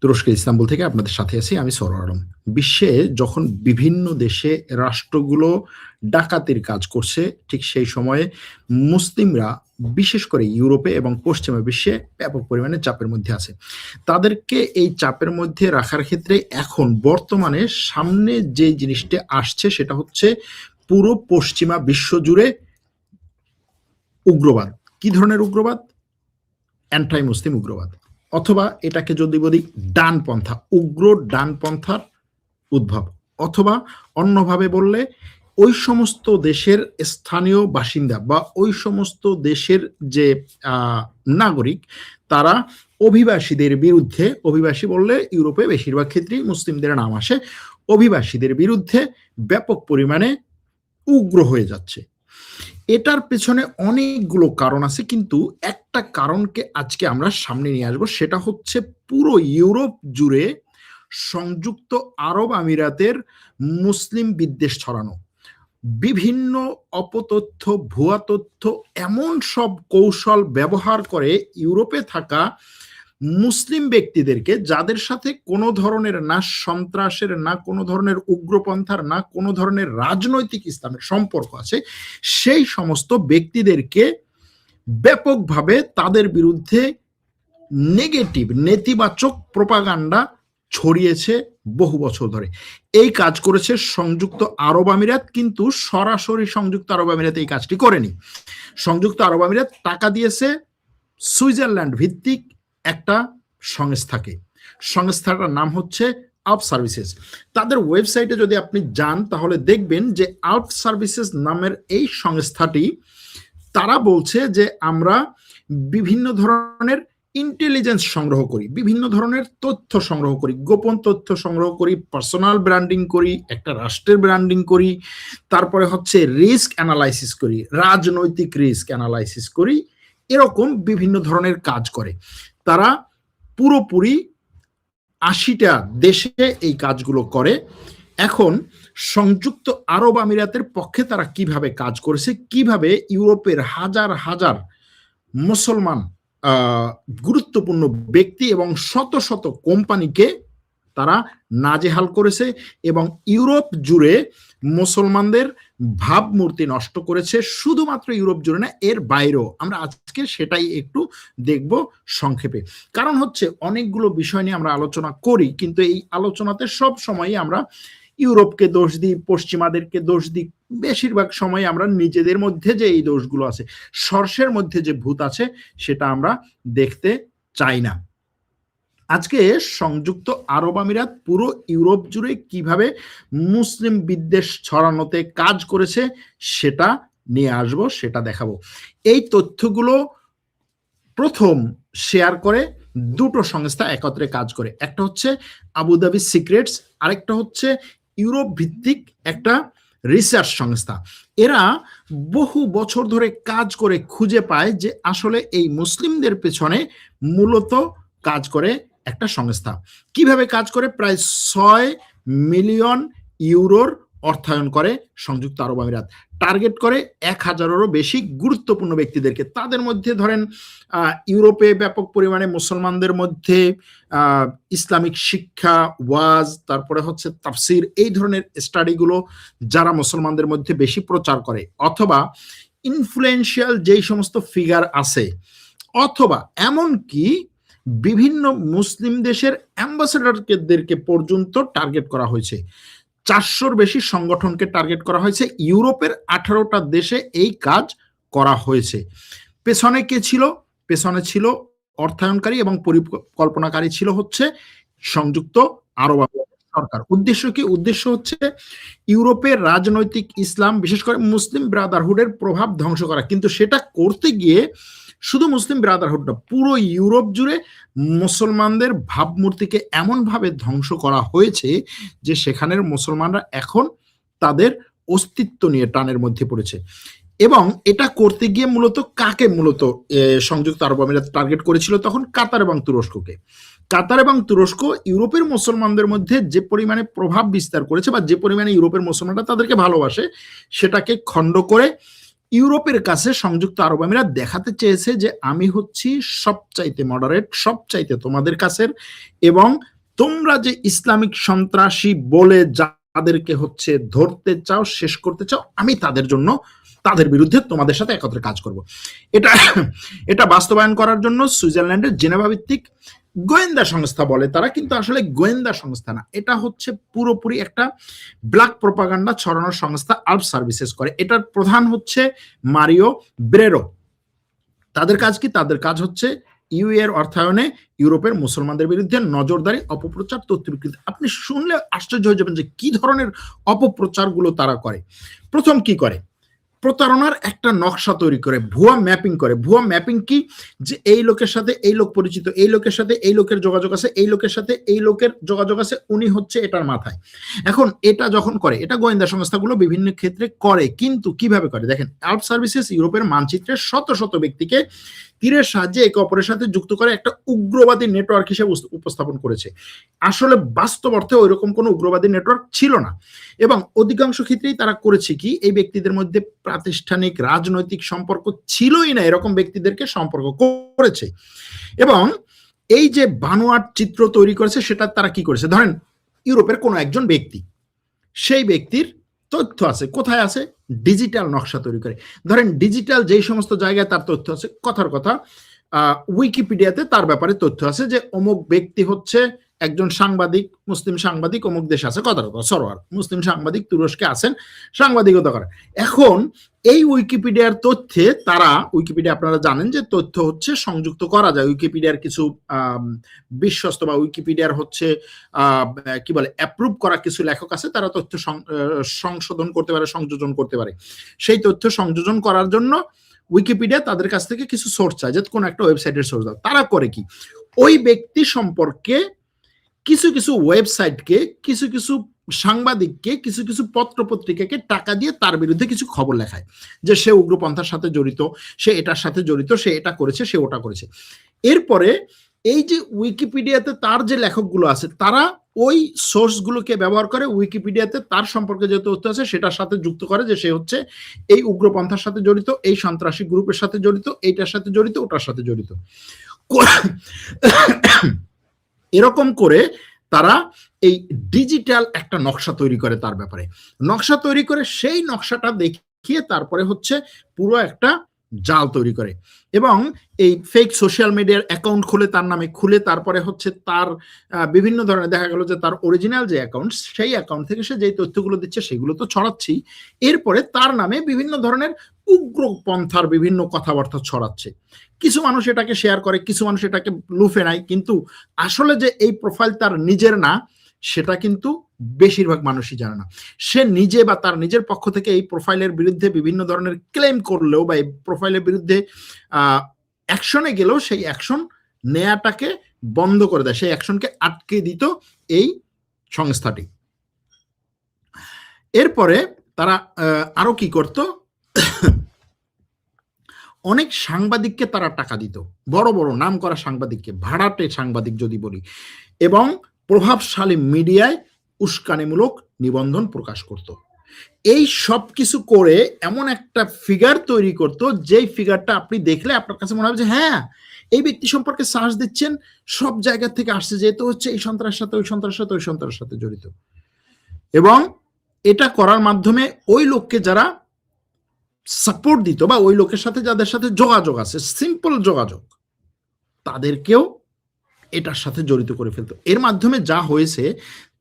তুরস্কের ইস্তাম্বুল থেকে আপনাদের সাথে আছি, আমি সরোয়ার আলম। বিশ্বে যখন বিভিন্ন দেশে রাষ্ট্রগুলো ডাকাতির কাজ করছে, ঠিক সেই সময়ে মুসলিমরা, বিশেষ করে ইউরোপে এবং পশ্চিমা বিশ্বে ব্যাপক পরিমাণে চাপের মধ্যে আছে। তাদেরকে এই চাপের মধ্যে রাখার ক্ষেত্রে এখন বর্তমানে সামনে যে জিনিসটা আসছে, সেটা হচ্ছে পুরো পশ্চিমা বিশ্ব জুড়ে উগ্রবাদ। কি ধরনের উগ্রবাদ? অ্যান্টাই মুসলিম উগ্রবাদ। অথবা এটাকে যদি বলি ডানপন্থা উগ্র ডানপন্থার উদ্ভব। অথবা অন্যভাবে বললে, ওই সমস্ত দেশের স্থানীয় বাসিন্দা বা ওই সমস্ত দেশের যে নাগরিক, তারা অভিবাসীদের বিরুদ্ধে, অভিবাসী বললে ইউরোপে বেশিরভাগ ক্ষেত্রেই মুসলিমদের নাম আসে, অভিবাসীদের বিরুদ্ধে ব্যাপক পরিমাণে উগ্র হয়ে যাচ্ছে। এটার পেছনে অনেকগুলো কারণ আছে, কিন্তু একটা কারণকে আজকে আমরা সামনে নিয়ে আসব, সেটা হচ্ছে পুরো ইউরোপ জুড়ে সংযুক্ত আরব আমিরাতের মুসলিম বিদ্বেষ ছড়ানো। বিভিন্ন অপতথ্য, ভুয়া তথ্য, এমন সব কৌশল ব্যবহার করে ইউরোপে থাকা মুসলিম ব্যক্তিদেরকে যাদের সাথে কোনো ধরনের না সন্ত্রাসের, না কোনো ধরনের উগ্রপন্থার, না কোনো ধরনের রাজনৈতিক ইসলামের সম্পর্ক আছে, সেই সমস্ত ব্যক্তিদেরকে ব্যাপকভাবে তাদের বিরুদ্ধে নেগেটিভ, নেতিবাচক প্রপাগান্ডা ছড়িয়েছে বহু বছর ধরে। এই কাজ করেছে সংযুক্ত আরব আমিরাত, কিন্তু সরাসরি সংযুক্ত আরব আমিরাত এই কাজটি করেনি। সংযুক্ত আরব আমিরাত টাকা দিয়েছে সুইজারল্যান্ড ভিত্তিক একটা সংস্থাকে। সংস্থাটার নাম হচ্ছে আপ সার্ভিসেস তাদের ওয়েবসাইটে যদি আপনি যান, তাহলে দেখবেন যে আপ সার্ভিসেস নামের এই সংস্থাটি, তারা বলছে যে আমরা বিভিন্ন ধরনের ইন্টেলিজেন্স সংগ্রহ করি, বিভিন্ন ধরনের তথ্য সংগ্রহ করি, গোপন তথ্য সংগ্রহ করি পার্সোনাল ব্র্যান্ডিং করি, একটা রাষ্ট্রের ব্র্যান্ডিং করি, তারপরে হচ্ছে রিস্ক অ্যানালাইসিস করি, রাজনৈতিক রিস্ক অ্যানালাইসিস করি, এরকম বিভিন্ন ধরনের কাজ করে। তারা পুরোপুরি আশিটা দেশে এই কাজগুলো করে। এখন সংযুক্ত আরব আমিরাতের পক্ষে তারা কীভাবে কাজ করেছে, কীভাবে ইউরোপের হাজার হাজার মুসলমান গুরুত্বপূর্ণ ব্যক্তি এবং শত শত কোম্পানিকে তারা নাজেহাল করেছে এবং ইউরোপ জুড়ে মুসলমানদের ভাবমূর্তি নষ্ট করেছে, শুধুমাত্র ইউরোপ জুড়ে না, এর বাইরেও। আমরা আজকে সেটাই একটু দেখব সংক্ষেপে। কারণ হচ্ছে, অনেকগুলো বিষয় নিয়ে আমরা আলোচনা করি, কিন্তু এই আলোচনাতে সব সময়ই আমরা ইউরোপকে দোষ দিই, পশ্চিমাদেরকে দোষ দিই। বেশিরভাগ সময় আমরা নিজেদের মধ্যে যে এই দোষগুলো আছে, সর্ষের মধ্যে যে ভূত আছে, সেটা আমরা দেখতে চাই না। আজকে সংযুক্ত আরব আমিরাত পুরো ইউরোপ জুড়ে কীভাবে মুসলিম বিদ্বেষ ছড়ানোতে কাজ করেছে সেটা নিয়ে আসব, সেটা দেখাবো। এই তথ্যগুলো প্রথম শেয়ার করে দুটো সংস্থা একত্রে কাজ করে। একটা হচ্ছে আবুধাবি সিক্রেটস, আরেকটা হচ্ছে ইউরোপ ভিত্তিক একটা রিসার্চ সংস্থা। এরা বহু বছর ধরে কাজ করে খুঁজে পায় যে আসলে এই মুসলিমদের পেছনে মূলত কাজ করে একটা সংস্থা। কীভাবে কাজ করে? প্রায় ছয় মিলিয়ন ইউরোর অর্থায়ন করে সংযুক্ত আরব আমিরাত। টার্গেট করে এক হাজারেরও বেশি গুরুত্বপূর্ণ ব্যক্তিদেরকে। তাদের মধ্যে ধরেন ইউরোপে ব্যাপক পরিমাণে মুসলমানদের মধ্যে ইসলামিক শিক্ষা, ওয়াজ, তারপরে হচ্ছে তাফসির, এই ধরনের স্টাডিগুলো যারা মুসলমানদের মধ্যে বেশি প্রচার করে। অথবা ইনফ্লুয়েন্সিয়াল যেই সমস্ত ফিগার আছে, অথবা এমনকি বিভিন্ন মুসলিম দেশের অ্যাম্বাসেডারদেরকে পর্যন্ত টার্গেট করা হয়েছে। চারশোর বেশি সংগঠনকে টার্গেট করা হয়েছে। ইউরোপের আঠারোটা দেশে এই কাজ করা হয়েছে। পেছনে কে ছিল? পেছনে ছিল অর্থায়নকারী এবং পরিকল্পনাকারী ছিল হচ্ছে সংযুক্ত আরব সরকার। উদ্দেশ্য কি? উদ্দেশ্য হচ্ছে ইউরোপের রাজনৈতিক ইসলাম, বিশেষ করে মুসলিম ব্রাদারহুডের প্রভাব ধ্বংস করা। কিন্তু সেটা করতে গিয়ে শুধু মুসলিম ব্রাদারহুড না, পুরো ইউরোপ জুড়ে মুসলমানদের ভাবমূর্তিকে এমনভাবে ধ্বংস করা হয়েছে যে সেখানের মুসলমানরা এখন তাদের অস্তিত্ব নিয়ে টানের মধ্যে পড়েছে। এবং এটা করতে গিয়ে মূলত কাকে মূলত সংযুক্ত আরব আমিরাত টার্গেট করেছিল তখন কাতার এবং তুরস্ককে। কাতার এবং তুরস্ক ইউরোপের মুসলমানদের মধ্যে যে পরিমাণে প্রভাব বিস্তার করেছে বা যে পরিমাণে ইউরোপের মুসলমানরা তাদেরকে ভালোবাসে, সেটাকে খণ্ড করে ইউরোপের কাছে সংযুক্ত আরব আমিরাত দেখাতে চেয়েছে যে আমি হচ্ছি সবচাইতে মডারেট সবচাইতে তোমাদের কাছের এবং তোমরা যে ইসলামিক সন্ত্রাসী বলে যাদেরকে হচ্ছে ধরতে চাও, শেষ করতে চাও, আমি তাদের জন্য, তাদের বিরুদ্ধে তোমাদের সাথে একত্রে কাজ করব। এটা এটা বাস্তবায়ন করার জন্য সুইজারল্যান্ডের জেনেভা ভিত্তিক গোয়েন্দা সংস্থা বলে, তারা কিন্তু আসলে গোয়েন্দা সংস্থা না। এটা হচ্ছে পুরোপুরি একটা ব্ল্যাক প্রপাগান্ডা ছড়ানোর সংস্থা আল্প সার্ভিসেস করে। এটার প্রধান হচ্ছে মারিও ব্রেরো। তাদের কাজ কি? তাদের কাজ হচ্ছে ইউ এর অর্থায়নে ইউরোপের মুসলমানদের বিরুদ্ধে নজরদারি, অপপ্রচার তথ্য বিকৃতি আপনি শুনলে আশ্চর্য হয়ে যাবেন যে কি ধরনের অপপ্রচারগুলো তারা করে। প্রথম কি করে? প্রতারণার একটা নকশা তৈরি করে, ভুয়া ম্যাপিং করে। ভুয়া ম্যাপিং কি? যে এই লোকের সাথে এই লোক পরিচিত, এই লোকের সাথে এই লোকের যোগাযোগ আছে, এই লোকের সাথে এই লোকের যোগাযোগ আছে, উনি হচ্ছে এটার মাথায়। এখন এটা যখন করে, এটা গোয়েন্দা সংস্থাগুলো বিভিন্ন ক্ষেত্রে করে, কিন্তু কীভাবে করে? দেখেন আল্প সার্ভিসেস ইউরোপের মানচিত্রের শত শত ব্যক্তিকে তীরের সাহায্যে একে অপরের সাথে যুক্ত করে একটা উগ্রবাদী নেটওয়ার্ক হিসেবে উপস্থাপন করেছে। আসলে বাস্তব অর্থে ওই রকম কোনো উগ্রবাদী নেটওয়ার্ক ছিল না। এবং অধিকাংশ ক্ষেত্রেই তারা করেছে কি? এই ব্যক্তিদের মধ্যে প্রাতিষ্ঠানিক রাজনৈতিক সম্পর্ক ছিলই না, এরকম ব্যক্তিদেরকে সম্পর্ক করেছে। এবং এই যে বানোয়াট চিত্র তৈরি করেছে, সেটা তারা কি করেছে? ধরেন, ইউরোপের কোনো একজন ব্যক্তি, সেই ব্যক্তির তথ্য আছে, কোথায় আছে? ডিজিটাল নকশা তৈরি করে। ধরেন, ডিজিটাল যেই সমস্ত জায়গায় তার তথ্য আছে, কথার কথা উইকিপিডিয়াতে তার ব্যাপারে তথ্য আছে যে অমুক ব্যক্তি হচ্ছে একজন সাংবাদিক, মুসলিম সাংবাদিক অমুক দেশে আছে, কথা কথা সরোয়ার, মুসলিম সাংবাদিক তুরস্কে আছেন, সাংবাদিকতা করে এখন এই উইকিপিডিয়ার তথ্যে তারা উইকিপিডিয়া আপনারা জানেন যে তথ্য হচ্ছে সংযুক্ত করা যায় উইকিপিডিয়ার কিছু বিশ্বস্ত বা উইকিপিডিয়ার হচ্ছে কি বলে অ্যাপ্রুভ করা কিছু লেখক আছে, তারা তথ্য সংশোধন করতে পারে, সংযোজন করতে পারে। সেই তথ্য সংযোজন করার জন্য উইকিপিডিয়া তাদের কাছ থেকে কিছু সোর্স চায়, যে কোনো একটা ওয়েবসাইটের সোর্স দাও। তারা করে কি? ওই ব্যক্তি সম্পর্কে কিছু কিছু ওয়েবসাইটকে কিছু কিছু সাংবাদিককে, কিছু কিছু পত্র পত্রিকাকে টাকা দিয়ে তার বিরুদ্ধে কিছু খবর লেখায়। যে সে উগ্রপন্থার সাথে জড়িত, সে এটার সাথে জড়িত, সে এটা করেছে, সে ওটা করেছে। এরপরে এই যে উইকিপিডিয়াতে তার যে লেখকগুলো আছে, তারা ওই সোর্সগুলোকে ব্যবহার করে উইকিপিডিয়াতে তার সম্পর্কে যে তথ্য আছে, সেটার সাথে যুক্ত করে যে সে হচ্ছে এই উগ্রপন্থার সাথে জড়িত, এই সন্ত্রাসী গ্রুপের সাথে জড়িত, এইটার সাথে জড়িত, ওটার সাথে জড়িত। এরকম করে তারা এই ডিজিটাল একটা নকশা তৈরি করে তার ব্যাপারে। নকশা তৈরি করে সেই নকশাটা দেখিয়ে তারপরে হচ্ছে পুরো একটা জাল তৈরি করে। এবং এই ফেক সোশ্যাল মিডিয়ার অ্যাকাউন্ট খুলে তার নামে খুলে তারপরে হচ্ছে তার বিভিন্ন ধরনের দেখা গেল যে তার অরিজিনাল যে অ্যাকাউন্ট সেই অ্যাকাউন্ট থেকে সে যেই তথ্যগুলো দিচ্ছে সেগুলো তো ছড়াচ্ছি এরপরে তার নামে বিভিন্ন ধরনের উগ্রপন্থার বিভিন্ন কথাবার্তা ছড়াচ্ছে। কিছু মানুষ এটাকে শেয়ার করে, কিছু মানুষ এটাকে লুফে নেয়, কিন্তু আসলে যে এই প্রোফাইল তার নিজের না, সেটা কিন্তু বেশিরভাগ মানুষই জানে না। সে নিজে বা তার নিজের পক্ষ থেকে এই প্রোফাইলের বিরুদ্ধে বিভিন্ন ধরনের ক্লেম করলেও বা এই প্রোফাইলের বিরুদ্ধে অ্যাকশনে গেলেও সেই অ্যাকশন নেয়াটাকে বন্ধ করে দেয়, সেই অ্যাকশনকে আটকে দিত এই সংস্থাটি। এরপরে তারা আরও কি করত? অনেক সাংবাদিককে তারা টাকা দিত। বড় বড় নাম করা সাংবাদিককে, ভাড়াটে সাংবাদিক যদি বলি। এবং প্রভাবশালী মিডিয়ায় উস্কানিমূলক নিবন্ধন প্রকাশ করত। এই সব কিছু করে এমন একটা ফিগার তৈরি করত, যেই ফিগারটা আপনি দেখলে আপনার কাছে মনে হবে যে হ্যাঁ এই ব্যক্তি সম্পর্কে সার্চ দিচ্ছেন, সব জায়গা থেকে আসছে যেহেতু হচ্ছে এই সন্ত্রাস সাথে, ওই সন্ত্রাস সাথে, ওই সন্ত্রাস সাথে জড়িত। এবং এটা করার মাধ্যমে ওই লোককে যারা সাপোর্ট দিত বা ওই লোকের সাথে যাদের সাথে যোগাযোগ আছে সিম্পল যোগাযোগ, তাদেরকেও এটার সাথে জড়িত করে ফেলতো। এর মাধ্যমে যা হয়েছে,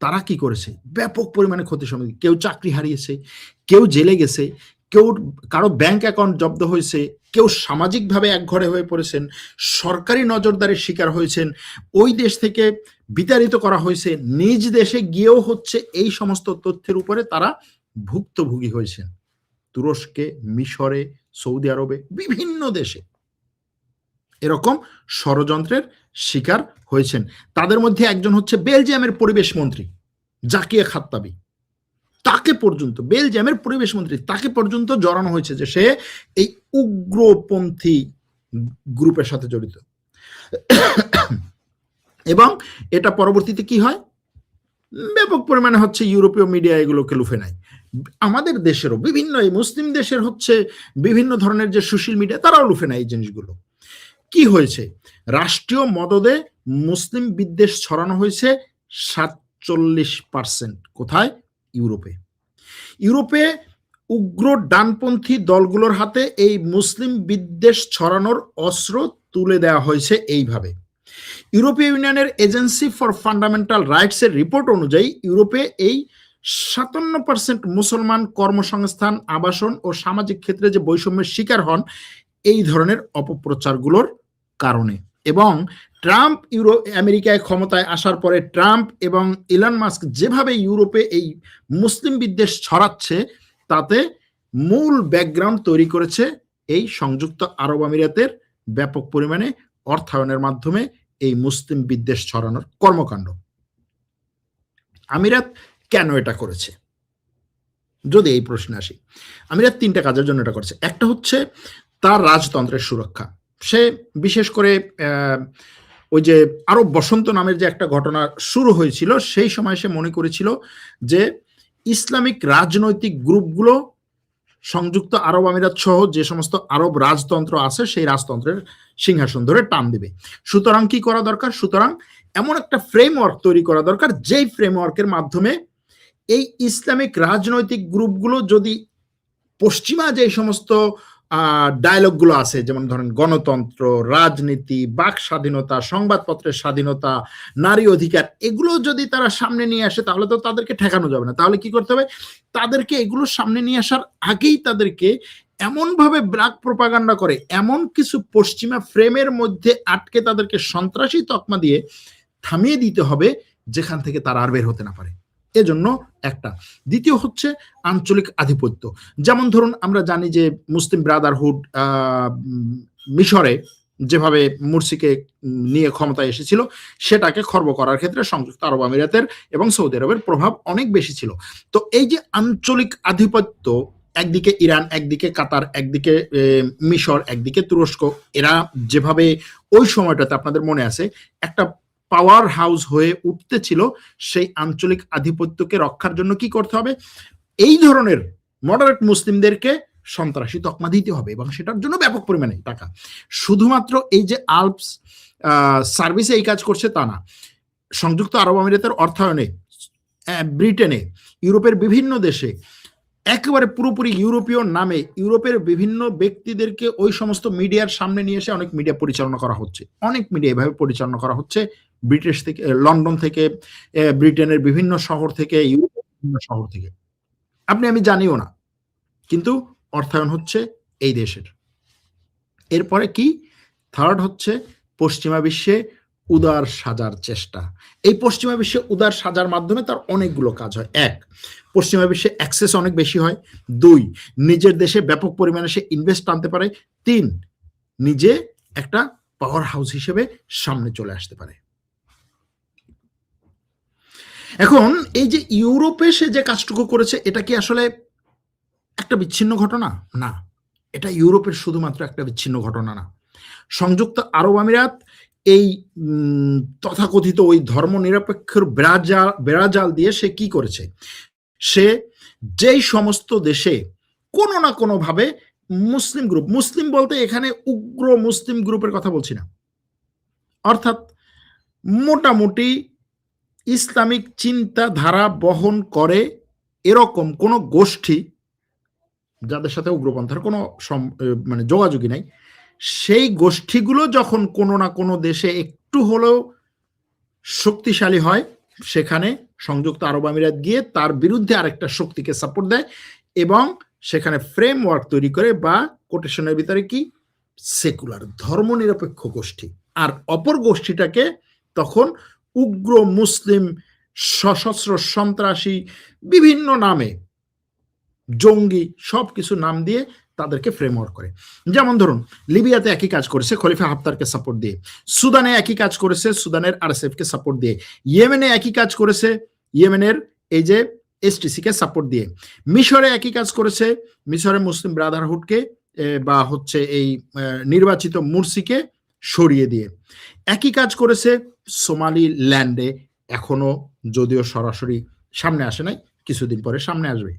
তারা কি করেছে? ব্যাপক পরিমাণে ক্ষতি সমিতি কেউ চাকরি হারিয়েছে, কেউ জেলে গেছে, কেউ কারও ব্যাংক অ্যাকাউন্ট জব্দ হয়েছে, কেউ সামাজিকভাবে একঘরে হয়ে পড়েছেন, সরকারি নজরদারির শিকার হয়েছেন, ওই দেশ থেকে বিতাড়িত করা হয়েছে, নিজ দেশে গিয়েও হচ্ছে এই সমস্ত তথ্যের উপরে তারা ভুক্তভোগী হয়েছেন। তুরস্কে, মিশরে, সৌদি আরবে, বিভিন্ন দেশে এরকম ষড়যন্ত্রের শিকার হয়েছেন। তাদের মধ্যে একজন হচ্ছে বেলজিয়ামের পরিবেশ মন্ত্রী, জাকিয়া খাত্তাবি। তাকে পর্যন্ত, বেলজিয়ামের পরিবেশ মন্ত্রী, তাকে পর্যন্ত জড়ানো হয়েছে যে সে এই উগ্রপন্থী গ্রুপের সাথে জড়িত। এবং এটা পরবর্তীতে কি হয়? ব্যাপক পরিমাণে হচ্ছে ইউরোপীয় মিডিয়া এগুলোকে লুফে নেয়। আমাদের দেশেরও, বিভিন্ন এই মুসলিম দেশের হচ্ছে বিভিন্ন ধরনের যে সোশ্যাল মিডিয়া তারাও লুফে নেয় এই জিনিসগুলো। কি হয়েছে? রাষ্ট্রীয় মদদে মুসলিম বিদ্বেষ ছড়ানো হয়েছে সাতচল্লিশ পার্সেন্ট কোথায়? ইউরোপে। ইউরোপে উগ্র ডানপন্থী দলগুলোর হাতে এই মুসলিম বিদ্বেষ ছড়ানোর অস্ত্র তুলে দেওয়া হয়েছে এইভাবে। ইউরোপীয় ইউনিয়নের এজেন্সি ফর ফান্ডামেন্টাল রাইটস এর রিপোর্ট অনুযায়ী ইউরোপে এই সাতান্ন পার্সেন্ট মুসলমান কর্মসংস্থান, আবাসন ও সামাজিক ক্ষেত্রে যে বৈষম্যের শিকার হন, এই ধরনের অপপ্রচারগুলোর কারণে। এবং ট্রাম্প ইউরো, আমেরিকায় ক্ষমতায় আসার পরে ট্রাম্প এবং ইলন মাস্ক যেভাবে ইউরোপে এই মুসলিম বিদ্বেষ ছড়াচ্ছে, তাতে মূল ব্যাকগ্রাউন্ড তৈরি করেছে এই সংযুক্ত আরব আমিরাতের ব্যাপক পরিমাণে অর্থায়নের মাধ্যমে এই মুসলিম বিদ্বেষ ছড়ানোর কর্মকাণ্ড। আমিরাত কেন এটা করেছে? যদি এই প্রশ্নে আসি আমিরাত তিনটা কাজের জন্য এটা করেছে। একটা হচ্ছে তার রাজতন্ত্রের সুরক্ষা। সে বিশেষ করে ওই যে আরব বসন্ত নামের যে একটা ঘটনা শুরু হয়েছিল, সেই সময় সে মনে করেছিল যে ইসলামিক রাজনৈতিক গ্রুপগুলো, সংযুক্ত আরব আমিরাত সহ যে সমস্ত আরব রাজতন্ত্র আছে, সেই রাজতন্ত্রের সিংহাসন ধরে টান দেবে। সুতরাং কি করা দরকার? সুতরাং এমন একটা ফ্রেমওয়ার্ক তৈরি করা দরকার, যেই ফ্রেমওয়ার্কের মাধ্যমে এই ইসলামিক রাজনৈতিক গ্রুপগুলো যদি পশ্চিমা যে সমস্ত ডায়লগগুলো আছে, যেমন ধরেন গণতন্ত্র, রাজনীতি, বাক স্বাধীনতা, সংবাদপত্রের স্বাধীনতা, নারী অধিকার, এগুলো যদি তারা সামনে নিয়ে আসে, তাহলে তো তাদেরকে ঠেকানো যাবে না। তাহলে কি করতে হবে? তাদেরকে এগুলো সামনে নিয়ে আসার আগেই তাদেরকে এমনভাবে ব্রাক প্রপাগান্ডা করে, এমন কিছু পশ্চিমা ফ্রেমের মধ্যে আটকে তাদেরকে সন্ত্রাসী তকমা দিয়ে থামিয়ে দিতে হবে, যেখান থেকে তারা আর বের হতে না পারে। এজন্য একটা। দ্বিতীয় হচ্ছে আঞ্চলিক আধিপত্য। যেমন ধরুন আমরা জানি যে মুসলিম ব্রাদারহুড মিশরে যেভাবে মুরসিকে নিয়ে ক্ষমতায় এসেছিল, সেটাকে খর্ব করার ক্ষেত্রে সংযুক্ত আরব আমিরাতের এবং সৌদি আরবের প্রভাব অনেক বেশি ছিল। তো এই যে আঞ্চলিক আধিপত্য, একদিকে ইরান, একদিকে কাতার, একদিকে মিশর, একদিকে তুরস্ক, এরা যেভাবে ওই সময়টাতে আপনাদের মনে আছে, একটা পাওয়ার হাউস হয়ে উঠতেছিল সেই আঞ্চলিক আধিপত্যকে রক্ষার জন্য কি করতে হবে? এই ধরনের মডারেট মুসলিমদেরকে সন্ত্রাসী তকমা দিতে হবে এবং সেটার জন্য ব্যাপক পরিমাণে টাকা। শুধুমাত্র এই যে আলপস সার্ভিসে এই কাজ করছে তা না। সংযুক্ত আরব আমিরাতের অর্থায়নে ব্রিটেনে, ইউরোপের বিভিন্ন দেশে, একেবারে পুরোপুরি ইউরোপীয় নামে ইউরোপের বিভিন্ন ব্যক্তিদেরকে ওই সমস্ত মিডিয়ার সামনে নিয়ে এসে অনেক মিডিয়া পরিচালনা করা হচ্ছে। অনেক মিডিয়া এভাবে পরিচালনা করা হচ্ছে ব্রিটিশ থেকে, লন্ডন থেকে ব্রিটেনের বিভিন্ন শহর থেকে, ইউরোপের বিভিন্ন শহর থেকে। আপনি, আমি জানিও না, কিন্তু অর্থায়ন হচ্ছে এই দেশের। এরপরে কি? থার্ড হচ্ছে পশ্চিমা বিশ্বে উদার সাজার চেষ্টা। এই পশ্চিমা বিশ্বে উদার সাজার মাধ্যমে তার অনেকগুলো কাজ হয়। এক, পশ্চিমা বিশ্বে অ্যাক্সেস অনেক বেশি হয়। দুই, নিজের দেশে ব্যাপক পরিমাণে সে ইনভেস্ট আনতে পারে। তিন, নিজে একটা পাওয়ার হাউস হিসেবে সামনে চলে আসতে পারে। এখন এই যে ইউরোপে সে যে কাজটুকু করেছে, এটা কি আসলে একটা বিচ্ছিন্ন ঘটনা? না। এটা ইউরোপের শুধুমাত্র একটা বিচ্ছিন্ন ঘটনা না। সংযুক্ত আরব আমিরাত এই তথাকথিত ওই ধর্ম নিরপেক্ষর বেড়াজাল বেড়াজাল দিয়ে সে কি করেছে? সে যেই সমস্ত দেশে কোনো না কোনো ভাবে মুসলিম গ্রুপ, মুসলিম বলতে এখানে উগ্র মুসলিম গ্রুপের কথা বলছি না। অর্থাৎ মোটামুটি ইসলামিক চিন্তাধারা বহন করে এরকম কোন গোষ্ঠী যাদের সাথে উগ্রপন্থার কোনো মানে যোগাযোগই নাই, সেই গোষ্ঠীগুলো যখন কোনো না কোনো দেশে একটু হলেও শক্তিশালী হয়, সেখানে সংযুক্ত আরব আমিরাত গিয়ে তার বিরুদ্ধে আরেকটা শক্তিকে সাপোর্ট দেয় এবং সেখানে ফ্রেমওয়ার্ক তৈরি করে বা কোটেশনের ভিতরে কি? সেকুলার ধর্মনিরপেক্ষ গোষ্ঠী। আর অপর গোষ্ঠীটাকে তখন উগ্র মুসলিম সশস্ত্র সন্ত্রাসী বিভিন্ন নামে জঙ্গি সব কিছু নাম দিয়ে তাদেরকে ফ্রেমওয়ার্ক করে। যেমন ধরুন, লিবিয়াতে একই কাজ করেছে খলিফা হাফতারকে সাপোর্ট দিয়ে, সুদানে একই কাজ করেছে সুদানের আরএসএফ কে সাপোর্ট দিয়ে, ইয়েমেনে একই কাজ করেছে ইয়েমেনের এই যে এসটিসি কে সাপোর্ট দিয়ে, মিশরে একই কাজ করেছে মিশরের মুসলিম ব্রাদারহুডকে বা হচ্ছে এই নির্বাচিত মুরসিকে সরিয়ে দিয়ে। একই কাজ করেছে সোমালি ল্যান্ডে এখনও যদিও সরাসরি সামনে আসে নাই, কিছুদিন পরে সামনে আসবে।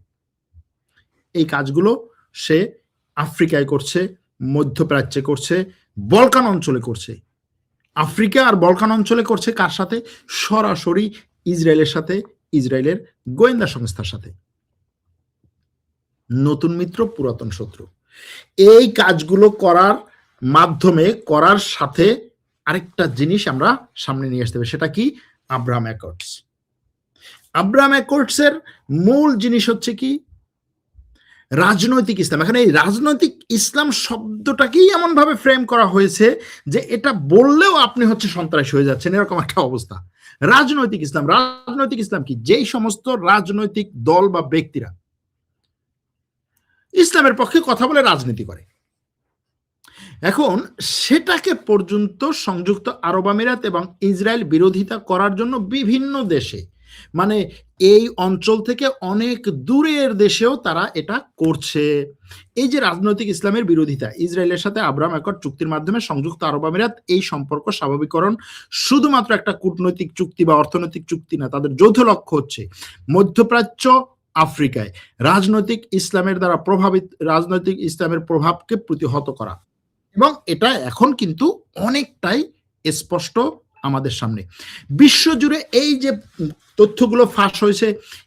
এই কাজগুলো সে আফ্রিকায় করছে, মধ্যপ্রাচ্যে করছে, বলকান অঞ্চলে করছে। আফ্রিকা আর বলকান অঞ্চলে করছে কার সাথে? সরাসরি ইসরায়েলের সাথে, ইসরায়েলের গোয়েন্দা সংস্থার সাথে। নতুন মিত্র, পুরাতন শত্রু। এই কাজগুলো করার মাধ্যমে করার সাথে আরেকটা জিনিস আমরা সামনে নিয়ে আসতে হবে সেটা কি? আব্রাহাম অ্যাকর্ডস আব্রাহাম অ্যাকর্ডস এর মূল জিনিস হচ্ছে কি? রাজনৈতিক ইসলাম। এখানে এই রাজনৈতিক ইসলাম শব্দটাকেই এমন ভাবে ফ্রেম করা হয়েছে যে এটা বললেও আপনি হচ্ছে সন্ত্রাসী হয়ে যাচ্ছেন, এরকম একটা অবস্থা। রাজনৈতিক ইসলাম। রাজনৈতিক ইসলাম কি? যেই সমস্ত রাজনৈতিক দল বা ব্যক্তিরা ইসলামের পক্ষে কথা বলে রাজনীতি করে এখন সেটাকে পর্যন্ত সংযুক্ত আরব আমিরাত এবং ইসরায়েল বিরোধিতা করার জন্য বিভিন্ন দেশে মানে এই অঞ্চল থেকে অনেক দূরের দেশেও তারা এটা করছে। এই যে রাজনৈতিক ইসলামের বিরোধিতা, ইসরায়েলের সাথে আব্রাহাম একট চুক্তির মাধ্যমে সংযুক্ত আরব আমিরাত, এই সম্পর্ক স্বাভাবিকরণ শুধুমাত্র একটা কূটনৈতিক চুক্তি বা অর্থনৈতিক চুক্তি না, তাদের যৌথ লক্ষ্য হচ্ছে মধ্যপ্রাচ্য আফ্রিকায় রাজনৈতিক ইসলামের দ্বারা প্রভাবিত, রাজনৈতিক ইসলামের প্রভাবকে প্রতিহত করা। এবং এটা এখন কিন্তু অনেকটাই স্পষ্ট আমাদের সামনে। বিশ্বজুড়ে এই যে তথ্যগুলো ফাঁস হয়েছে,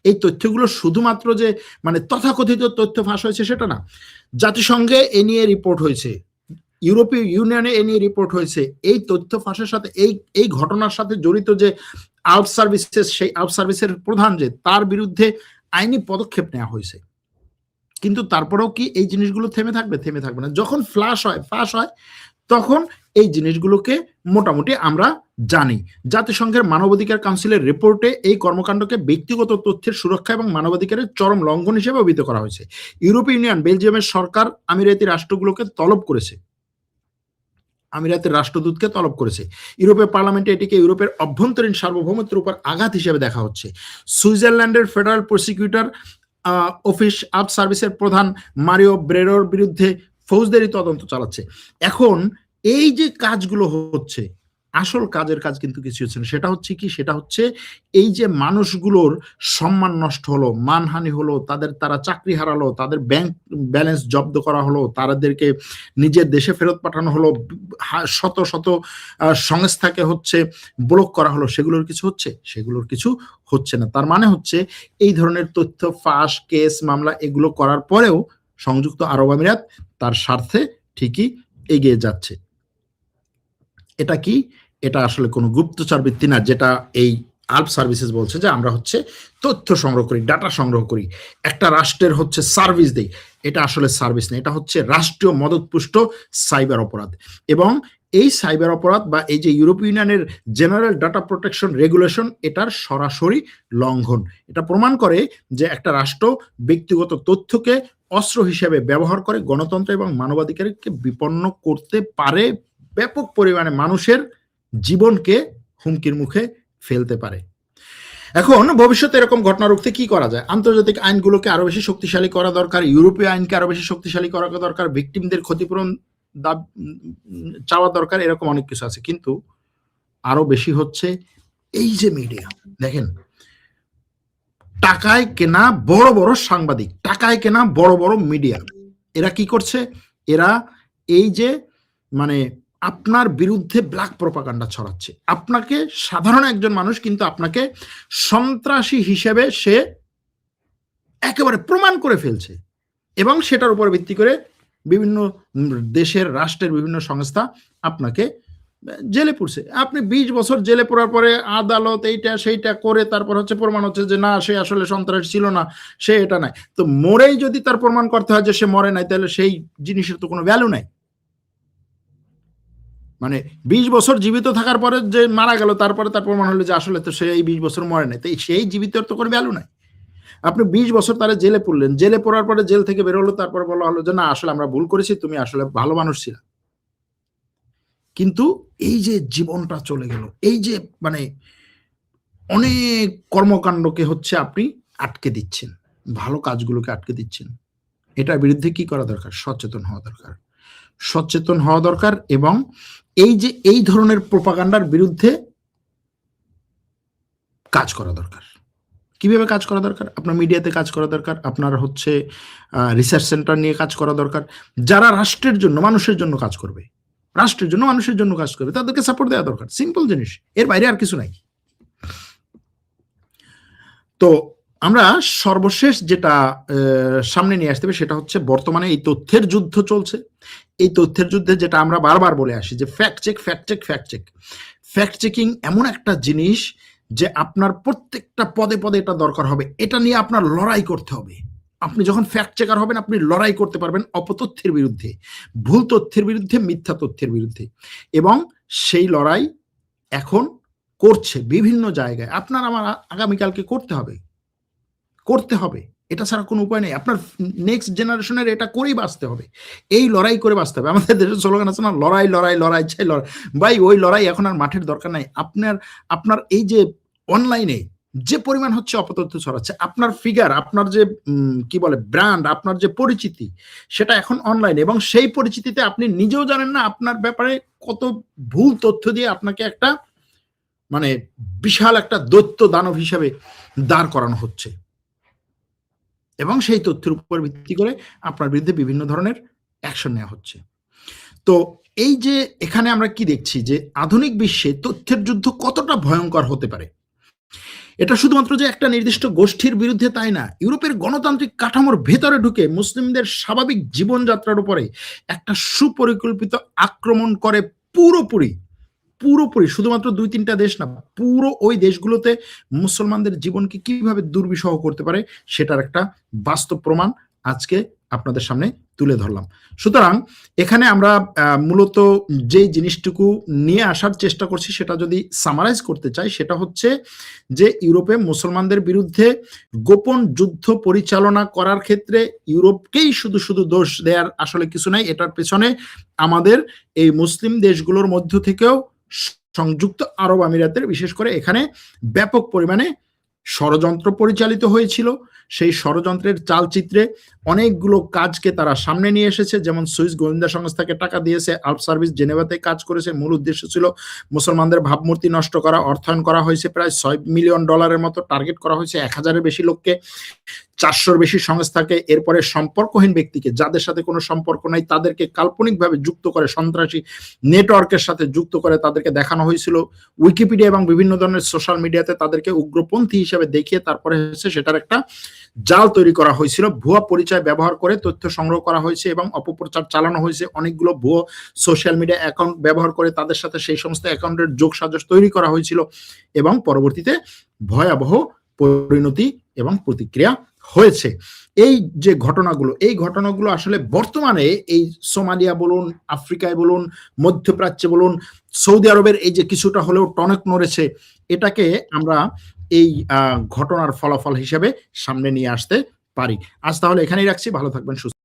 এই তথ্যগুলো শুধুমাত্র যে মানে তথাকথিত তথ্য ফাঁস হয়েছে সেটা না, জাতিসংঘে এ নিয়ে রিপোর্ট হয়েছে, ইউরোপীয় ইউনিয়নে এ নিয়ে রিপোর্ট হয়েছে। এই তথ্য ফাঁসের সাথে, এই এই ঘটনার সাথে জড়িত যে আউট সার্ভিসেস, সেই আউট সার্ভিসের প্রধান যে, তার বিরুদ্ধে আইনি পদক্ষেপ নেওয়া হয়েছে। কিন্তু তারপরেও কি এই জিনিসগুলো থেমে থাকবে? থেমে থাকবে না। যখন ফ্লাশ হয় ফ্লাশ হয়, তখন এই জিনিসগুলোকে মোটামুটি আমরা জানি। জাতিসংঘের মানবাধিকার কাউন্সিলের রিপোর্টে এই কর্মকাণ্ডকে ব্যক্তিগত তথ্যের সুরক্ষা এবং মানবাধিকারের চরম লঙ্ঘন হিসেবে অভিহিত করা হয়েছে। ইউরোপীয় ইউনিয়ন, বেলজিয়ামের সরকার আমিরাতি রাষ্ট্রগুলোকে তলব করেছে। আমিরাতের রাষ্ট্রদূতকে তলব করেছে। ইউরোপের পার্লামেন্টে এটিকে ইউরোপের অভ্যন্তরীণ সার্বভৌমত্বের উপর আঘাত হিসেবে দেখা হচ্ছে। সুইজারল্যান্ডের ফেডারেল প্রসিকিউটর অফিস আপ সার্ভিসের প্রধান মারিও ব্রেরোর বিরুদ্ধে ফৌজদারি তদন্ত চালাচ্ছে। এখন এই যে কাজগুলো হচ্ছে আসল কাজের কাজ কিন্তু কিছু হচ্ছে না। সেটা হচ্ছে কি? সেটা হচ্ছে এই যে মানুষগুলোর সম্মান নষ্ট হলো, মানহানি হলো, তাদের তারা চাকরি হারালো, তাদের ব্যাংক ব্যালেন্স জব্দ করা হলো তাদেরকে নিজের দেশে ফেরত পাঠানো হলো শত শত সংস্থাকে হচ্ছে ব্লক করা হলো, সেগুলোর কিছু হচ্ছে? সেগুলোর কিছু হচ্ছে না। তার মানে হচ্ছে এই ধরনের তথ্য, ফাঁস, কেস, মামলা এগুলো করার পরেও সংযুক্ত আরব আমিরাত তার স্বার্থে ঠিকই এগিয়ে যাচ্ছে। এটা কি? এটা আসলে কোনো গুপ্তচর বৃত্তি না, যেটা এই আল্প সার্ভিসেস বলছে যে আমরা হচ্ছে তথ্য সংগ্রহ করি, ডাটা সংগ্রহ করি। একটা রাষ্ট্রের হচ্ছে সার্ভিস দেই, এটা আসলে সার্ভিস না, এটা হচ্ছে রাষ্ট্রীয় মদতপুষ্ট সাইবার অপরাধ। এবং এই সাইবার অপরাধ বা এই যে ইউরোপীয় ইউনিয়নের জেনারেল ডাটা প্রোটেকশন রেগুলেশন, এটার সরাসরি লঙ্ঘন। এটা প্রমাণ করে যে একটা রাষ্ট্র ব্যক্তিগত তথ্যকে অস্ত্র হিসেবে ব্যবহার করে গণতন্ত্র এবং মানবাধিকারকে বিপন্ন করতে পারে ব্যাপক পরিমাণে মানুষের জীবনকে হুমকির মুখে ফেলতে পারে। এখন ভবিষ্যতে এরকম ঘটনা রুখতে কি করা যায়? আন্তর্জাতিক আইনগুলোকে আরও বেশি শক্তিশালী করা দরকার, ইউরোপীয় আইনকে আরও বেশি শক্তিশালী করা দরকার ভিকটিমদের ক্ষতিপূরণ চাওয়া দরকার, এরকম অনেক কিছু আছে। কিন্তু আরও বেশি হচ্ছে এই যে মিডিয়া দেখেন। টাকায় কেনা বড় বড় সাংবাদিক, টাকায় কেনা বড় বড় মিডিয়া এরা কি করছে? এরা এই যে মানে আপনার বিরুদ্ধে ব্ল্যাক প্রপাকাণ্ডা ছড়াচ্ছে। আপনাকে সাধারণ একজন মানুষ কিন্তু আপনাকে সন্ত্রাসী হিসেবে সে একেবারে প্রমাণ করে ফেলছে এবং সেটার উপর ভিত্তি করে বিভিন্ন দেশের, রাষ্ট্রের বিভিন্ন সংস্থা আপনাকে জেলে পড়ছে। আপনি বিশ বছর জেলে পড়ার পরে আদালত এইটা, সেইটা করে তারপর হচ্ছে প্রমাণ হচ্ছে যে না, সে আসলে সন্ত্রাস ছিল না, সে এটা নাই। তো মরেই যদি তার প্রমাণ করতে হয় যে সে মরে নাই, তাহলে সেই জিনিসের তো কোনো ভ্যালু নাই। মানে বিশ বছর জীবিত থাকার পরে যে মারা গেল, তারপরে তার প্রমাণ হলো যে আসলে তো সে এই বিশ বছর মরে নাই। তাই সেই জীবিত তো কোনো ভ্যালু নাই। আপনি বিশ বছর তারা জেলে পড়লেন। জেলে পড়ার পরে জেল থেকে বেরোলো তারপরে বলা হলো যে, না, আসলে আমরা ভুল করেছি, তুমি আসলে ভালো মানুষ ছিল। কিন্তু এই যে জীবনটা চলে গেল, এই যে মানে অনেক কর্মকাণ্ডকে হচ্ছে আপনি আটকে দিচ্ছেন, ভালো কাজগুলোকে আটকে দিচ্ছেন। এটার বিরুদ্ধে কি করা দরকার? সচেতন হওয়া দরকার। সচেতন হওয়া দরকার এবং এই যে, এই ধরনের প্রপাগান্ডার বিরুদ্ধে কাজ করা দরকার। কীভাবে কাজ করা দরকার? আপনার মিডিয়াতে কাজ করা দরকার, আপনার হচ্ছে রিসার্চ সেন্টার নিয়ে কাজ করা দরকার। যারা রাষ্ট্রের জন্য, মানুষের জন্য কাজ করবে, রাষ্ট্রের জন্য, মানুষের জন্য কাজ করবে, তাদেরকে সাপোর্ট দেওয়া দরকার। সিম্পল জিনিস, এর বাইরে আর কিছু নাই। তো আমরা সর্বশেষ যেটা সামনে নিয়ে আসতে হবে, সেটা হচ্ছে বর্তমানে এই তথ্যের যুদ্ধ চলছে। এই তথ্যের যুদ্ধে যেটা আমরা বারবার বলে আসি যে fact check fact check fact check fact checking এমন একটা জিনিস যে আপনার প্রত্যেকটা পদে পদে এটা দরকার হবে। এটা নিয়ে আপনার লড়াই করতে হবে। আপনি যখন ফ্যাক্ট চেকার হবেন, আপনি লড়াই করতে পারবেন অপতথ্যের বিরুদ্ধে, ভুল তথ্যের বিরুদ্ধে, মিথ্যা তথ্যের বিরুদ্ধে। এবং সেই লড়াই এখন করছে বিভিন্ন জায়গায়। আপনার আমার আগামীকালকে করতে হবে। করতে হবে। এটা ছাড়া কোনো উপায় নেই। আপনার নেক্সট জেনারেশনের এটা করেই বাঁচতে হবে। এই লড়াই করে বাঁচতে হবে। আমাদের দেশের স্লোগান আছে না, লড়াই লড়াই লড়াই, চাই লড়াই। ভাই, ওই লড়াই এখন আর মাঠের দরকার নাই। আপনার আপনার এই যে অনলাইনে যে পরিমাণ হচ্ছে অপতথ্য ছড়াচ্ছে, আপনার ফিগার আপনার যে কি বলে ব্র্যান্ড আপনার যে পরিচিতি, সেটা এখন অনলাইন এবং সেই পরিচিতিতে আপনি নিজেও জানেন না আপনার ব্যাপারে কত ভুল তথ্য দিয়ে আপনাকে একটা মানে বিশাল একটা দৈত্য দানব হিসাবে দাঁড় করানো হচ্ছে। এবং সেই তথ্যের উপর ভিত্তি করে আপনার বিরুদ্ধে বিভিন্ন ধরনের অ্যাকশন নেওয়া হচ্ছে। তো এই যে এখানে আমরা কি দেখছি যে আধুনিক বিশ্বে তথ্যের যুদ্ধ কতটা ভয়ঙ্কর হতে পারে? এটা শুধুমাত্র যে একটা নির্দিষ্ট গোষ্ঠীর বিরুদ্ধে তাই না, ইউরোপের গণতান্ত্রিক কাঠামোর ভেতরে ঢুকে মুসলিমদের স্বাভাবিক জীবনযাত্রার উপরে একটা সুপরিকল্পিত আক্রমণ করে পুরোপুরি। পুরোপুরি, শুধুমাত্র দুই, তিনটা দেশ না, পুরো ওই দেশগুলোতে মুসলমানদের জীবনকে কীভাবে দুর্বিষহ করতে পারে সেটার একটা বাস্তব প্রমাণ আজকে আপনাদের সামনে তুলে ধরলাম। সুতরাং এখানে আমরা মূলত যে জিনিসটুকু নিয়ে আসার চেষ্টা করছি সেটা যদি সামারাইজ করতে চাই, সেটা হচ্ছে যে ইউরোপে মুসলমানদের বিরুদ্ধে গোপন যুদ্ধ পরিচালনা করার ক্ষেত্রে ইউরোপকেই শুধু শুধু দোষ দেওয়ার আসলে কিছু নাই। এটার পেছনে আমাদের এই মুসলিম দেশগুলোর মধ্য থেকেও সংযুক্ত আরব আমিরাতের, বিশেষ করে এখানে ব্যাপক পরিমাণে ষড়যন্ত্র পরিচালিত হয়েছিল। সেই ষড়যন্ত্রের চালচিত্রে অনেকগুলো কাজকে তারা সামনে নিয়ে এসেছে। যেমন সুইস গোয়েন্দা সংস্থাকে টাকা দিয়েছে আলপ সার্ভিস জেনেভাতে কাজ করেছে। মূল উদ্দেশ্য ছিল মুসলমানদের ভাবমূর্তি নষ্ট করা, অর্থায়ন করা হয়েছে। প্রায় ছয় মিলিয়ন ডলারের মতো টার্গেট করা হয়েছে। এক হাজারের বেশি লোককে চারশোর বেশি সংস্থাকে এরপরে সম্পর্কহীন ব্যক্তিকে, যাদের সাথে কোনো সম্পর্ক নাই, তাদেরকে কাল্পনিকভাবে যুক্ত করে, সন্ত্রাসী নেটওয়ার্কের সাথে যুক্ত করে তাদেরকে দেখানো হয়েছিল। উইকিপিডিয়া এবং বিভিন্ন ধরনের সোশ্যাল মিডিয়াতে তাদেরকে উগ্রপন্থী হিসেবে দেখিয়ে তারপরে হচ্ছে সেটার একটা জাল তৈরি করা হয়েছিল। ভুয়া পরিচয় ব্যবহার করে তথ্য সংগ্রহ করা হয়েছে এবং অপপ্রচার চালানো হয়েছে। অনেকগুলো ভুয়ো সোশ্যাল মিডিয়া অ্যাকাউন্ট ব্যবহার করে তাদের সাথে সেই সমস্ত অ্যাকাউন্টের যোগ সাজস তৈরি করা হয়েছিল এবং পরবর্তীতে ভয়াবহ পরিণতি এবং প্রতিক্রিয়া হয়েছে। এই যে ঘটনাগুলো, এই ঘটনাগুলো আসলে বর্তমানে এই সোমালিয়া বলুন, আফ্রিকায় বলুন, মধ্যপ্রাচ্যে বলুন, সৌদি আরবের এই যে কিছুটা হলেও টনক নড়েছে, এটাকে আমরা এই ঘটনার ফলাফল হিসেবে সামনে নিয়ে আসতে পারি। আজ তাহলে এখানেই রাখছি, ভালো থাকবেন, সুস্থ